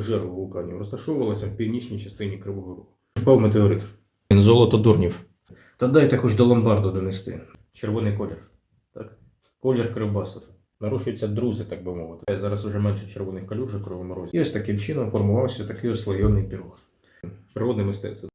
жерло вулканів, розташовувалася в північній частині Кривого Рогу. Впав метеорит. Він золото дурнів. Та дайте хоч до ломбарду донести. Червоний колір. Так? Колір кривбасу. Нарушуються друзи, так би мовити. Зараз вже менше червоних калюжок Кривому Розі. І ось таким чином формувався такий ось пірог. Природне мистецтво.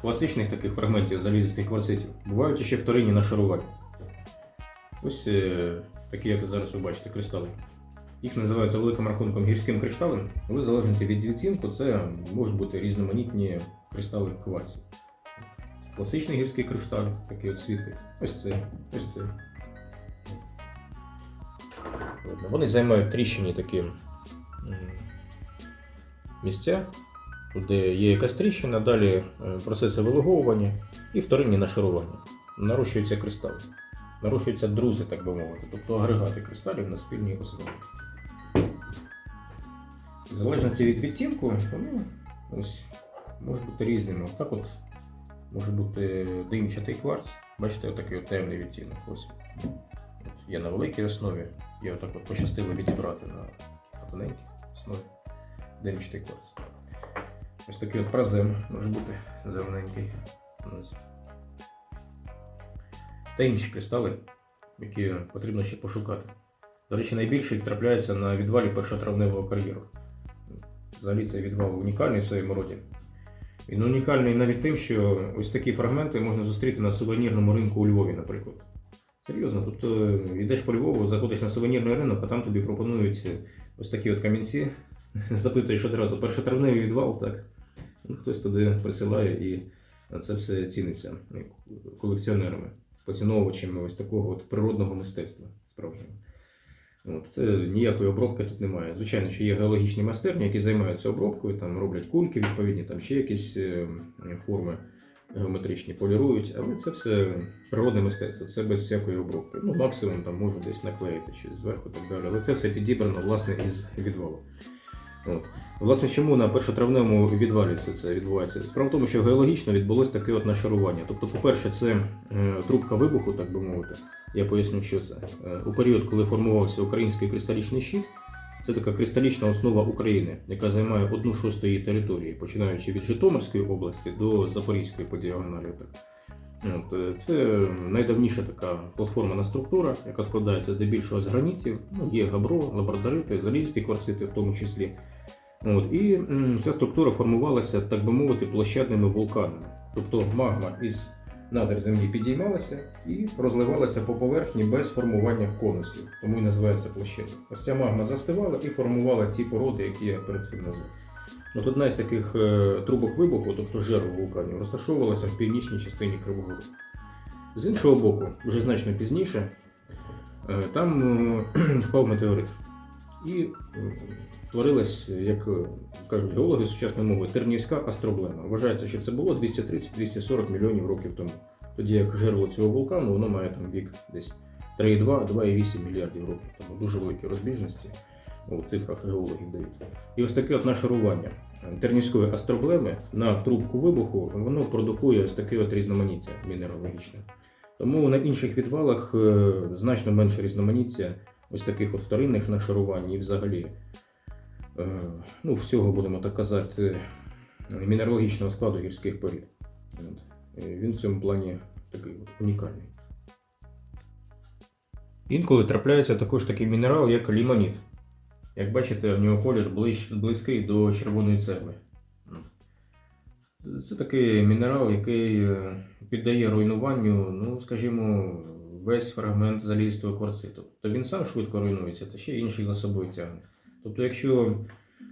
Класичних таких фрагментів залізистих кварцитів, бувають ще вторинні нашарування. Ось е, такі, як зараз ви бачите, кристали. Їх називають за великим рахунком гірським кришталем, але в залежності від відтінку це можуть бути різноманітні кристали кварців. Класичний гірський кришталь, такий от світлий. Ось це, ось це. Вони займають тріщині такі місця, де є якась тріщина, далі е, процеси вилуговування і вторинні нашарування. Нарощуються кристали. Нарощуються друзи, так би мовити, тобто агрегати кристалів на спільній основі. В залежності від відтінку, вони ось, можуть бути різними. Отак от може бути димчатий кварц. Бачите, отакий от темний відтінок. Ось. Є на великій основі. Я отак от пощастило відібрати на тоненькій основі димчатий кварц. Ось такий от празем може бути зелененький. Та інші кристали, які потрібно ще пошукати. До речі, найбільше їх трапляється на відвалі першотравневого кар'єру. Взагалі цей відвал унікальний в своєму роді. Він унікальний навіть тим, що ось такі фрагменти можна зустріти на сувенірному ринку у Львові, наприклад. Серйозно, тобто йдеш по Львову, заходиш на сувенірний ринок, а там тобі пропонують ось такі от камінці. Запитуєш одразу першотравневий відвал, так? Хтось туди присилає і це все ціниться колекціонерами, поціновувачами ось такого от природного мистецтва справжнього. От, це ніякої обробки тут немає. Звичайно, що є геологічні майстерні, які займаються обробкою, там роблять кульки відповідні, там ще якісь е, форми геометричні полірують, але це все природне мистецтво, це без всякої обробки. Ну, максимум там можуть десь наклеїти щось зверху так далі. Але це все підібрано власне із відвалу. От. Власне, чому на першотравневому відвалі все це відбувається? Справа в тому, що геологічно відбулось таке от нашарування. Тобто, по-перше, це е, трубка вибуху, так би мовити. Я поясню, що це. Е, у період, коли формувався український кристалічний щит, це така кристалічна основа України, яка займає одну шосту її території, починаючи від Житомирської області до Запорізької по діагоналі. От, е, це найдавніша така платформена структура, яка складається здебільшого з гранітів. Ну, є габро, лабрадорити, залізні кварцити в тому числі. От, і ця структура формувалася, так би мовити, площадними вулканами. Тобто магма із надр землі підіймалася і розливалася по поверхні без формування конусів, тому і називається площадна. Ось ця магма застивала і формувала ті породи, які я перед цим назвав. От одна із таких е, трубок вибуху, тобто жерл вулканів, розташовувалася в північній частині Кривого. З іншого боку, вже значно пізніше, е, там е, впав метеорит. І творилась, як кажуть геологи сучасної мови, тернівська астроблема. Вважається, що це було 230-240 мільйонів років тому. Тоді як жерло цього вулкану, воно має там вік десь 3,2-2,8 мільярдів років. Тому дуже великі розбіжності у цифрах геологів дають. І ось таке от нашарування тернівської астроблеми на трубку вибуху, воно продукує ось таке от різноманіття мінералогічне. Тому на інших відвалах е, значно менше різноманіття ось таких от вторинних нашарувань і взагалі, е, ну, всього, будемо так казати, мінералогічного складу гірських порід. Він в цьому плані такий унікальний. Інколи трапляється також такий мінерал, як лімоніт. Як бачите, в нього колір близький до червоної цегли. Це такий мінерал, який е, піддає руйнуванню, ну, скажімо, весь фрагмент залізистого кварциту. Тобто він сам швидко руйнується, та ще й інших за собою тягне. Тобто, якщо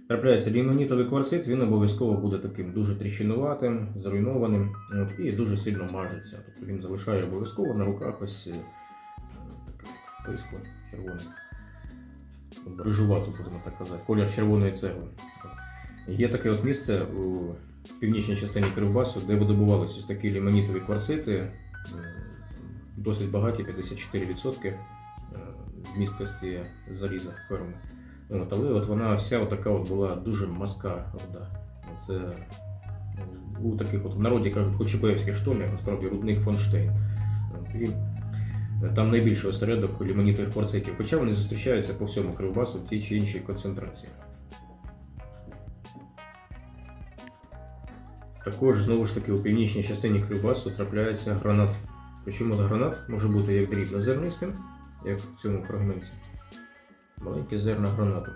трапляється лімонітовий кварцит, він обов'язково буде таким дуже тріщинуватим, зруйнованим от, і дуже сильно мажеться. Тобто він залишає обов'язково на руках ось е, таке от червоне. Рижувату, будемо так казати, колір червоної цегли. Є таке от місце у північній частині Кривбасу, де видобувалися такі лімонітові кварцити, досить багаті, 54% е, вмісткості заліза ферми. От, але от вона вся така от була дуже маска руда. Це е, у таких от в народі кажуть Кочубеївські штолі, насправді рудник Фонштейн. І е, там найбільший осередок лімонітових кварцитів, хоча вони зустрічаються по всьому Кривбасу в тій чи іншій концентрації. Також знову ж таки у північній частині Кривбасу трапляється гранат. Причому гранат може бути як дрібнозернистим, як в цьому фрагменті, маленькі зерна гранату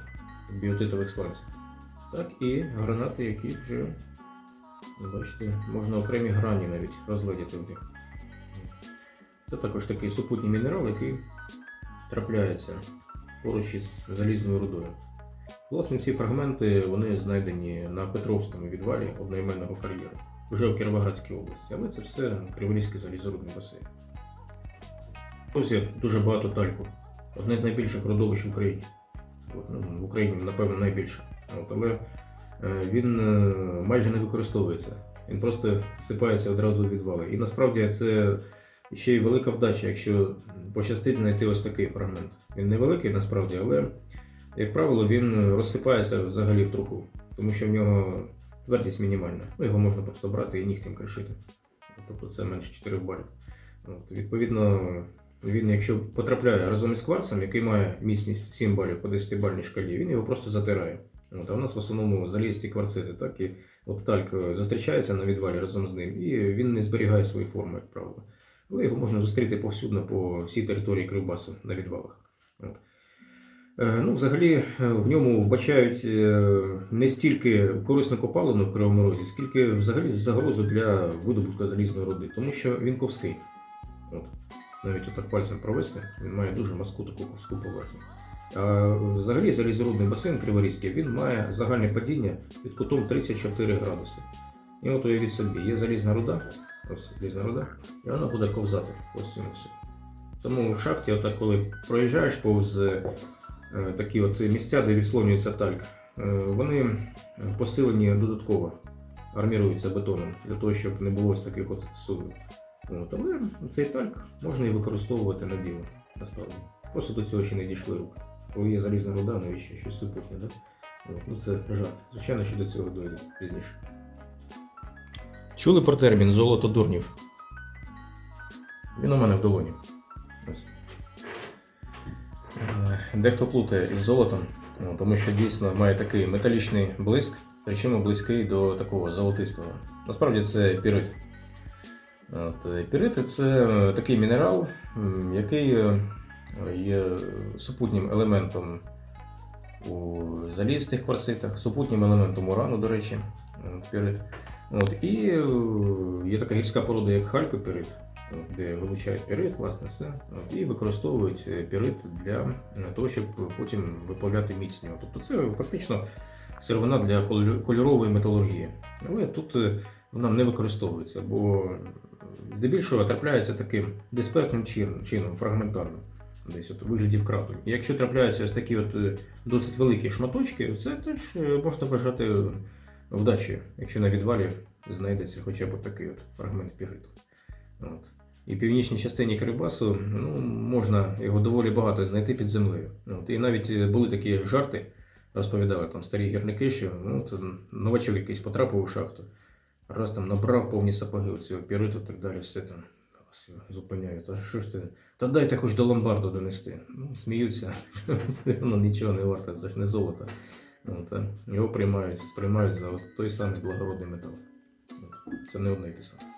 біотитових сланців, так і гранати, які вже, бачите, можна окремі грані навіть розглядіти в них. Це також такий супутній мінерал, який трапляється поруч із залізною рудою. Власне, ці фрагменти вони знайдені на Петровському відвалі одноіменного кар'єру, вже в Кіровоградській області, але це все Криворізький залізорудний басейн. Ось дуже багато тальку. Одне з найбільших родовищ в Україні. От, ну, в Україні, напевно, найбільше. От, але е, він е, майже не використовується. Він просто сипається одразу у відвали. І насправді це ще й велика вдача, якщо пощастить знайти ось такий фрагмент. Він невеликий насправді, але як правило, він розсипається взагалі в труху, тому що в нього твердість мінімальна. Ну, його можна просто брати і нігтем кришити. Тобто це менше 4 балів. От, відповідно, він, якщо потрапляє разом із кварцем, який має міцність 7 балів по 10 бальній шкалі, він його просто затирає. От, а у нас в основному залізті кварцити, так і от тальк зустрічається на відвалі разом з ним, і він не зберігає свої форми, як правило. Але його можна зустріти повсюдно по всій території Кривбасу на відвалах. От. Е, Ну, взагалі е, в ньому вбачають е, не стільки корисну копалину в Кривому Розі, скільки взагалі загрозу для видобутку залізної руди, тому що він ковський. От. Навіть отак пальцем провести, він має дуже маску таку ковську поверхню. А взагалі залізорудний басейн Криворізький він має загальне падіння під кутом 34 градуси. І от уявіть собі, є залізна руда, ось і вона буде ковзати цьому все. Тому в шахті, отак, коли проїжджаєш повз е, такі от місця, де відслонюється тальк, е, вони посилені додатково, арміруються бетоном, для того, щоб не було ось таких от сувів. От, але цей тальк можна і використовувати на діло, насправді. Просто до цього ще не дійшли руки. Коли є залізна руда, навіщо щось супутнє, да? Ну це жарт. Звичайно, що до цього дойде пізніше. Чули про термін золото дурнів? Він у мене в долоні. Е, Дехто плутає із золотом, ну, тому що дійсно має такий металічний блиск, причому близький до такого золотистого. Насправді це пірит. От, Пірити це такий мінерал, який е, є супутнім елементом у залізних кварцитах, супутнім елементом урану, до речі, пірит. От, і е, є така гірська порода, як халькопірит, де вилучають пірит, власне, все, от, і використовують е, пірит для е, того, щоб потім виплавляти міць. Тобто це фактично сировина для кольорової металургії. Але тут вона не використовується, бо здебільшого трапляється таким дисперсним чином, фрагментарно. Десь от у вигляді вкрату. Якщо трапляються ось такі от досить великі шматочки, це теж можна вважати вдачею, якщо на відвалі знайдеться хоча б такий от фрагмент піриту. От. І в північній частині Кирибасу ну, можна його доволі багато знайти під землею. От. І навіть е, були такі жарти, розповідали там старі гірники, що ну, новачок якийсь потрапив у шахту, раз там набрав повні сапоги цього піриту і так далі, все там вас зупиняють. Що ж ти? Та дайте хоч до ломбарду донести. Ну, сміються, воно нічого не варте, це ж не золото. От, а його приймають, сприймають за той самий благородний метал. От. Це не одне й те саме.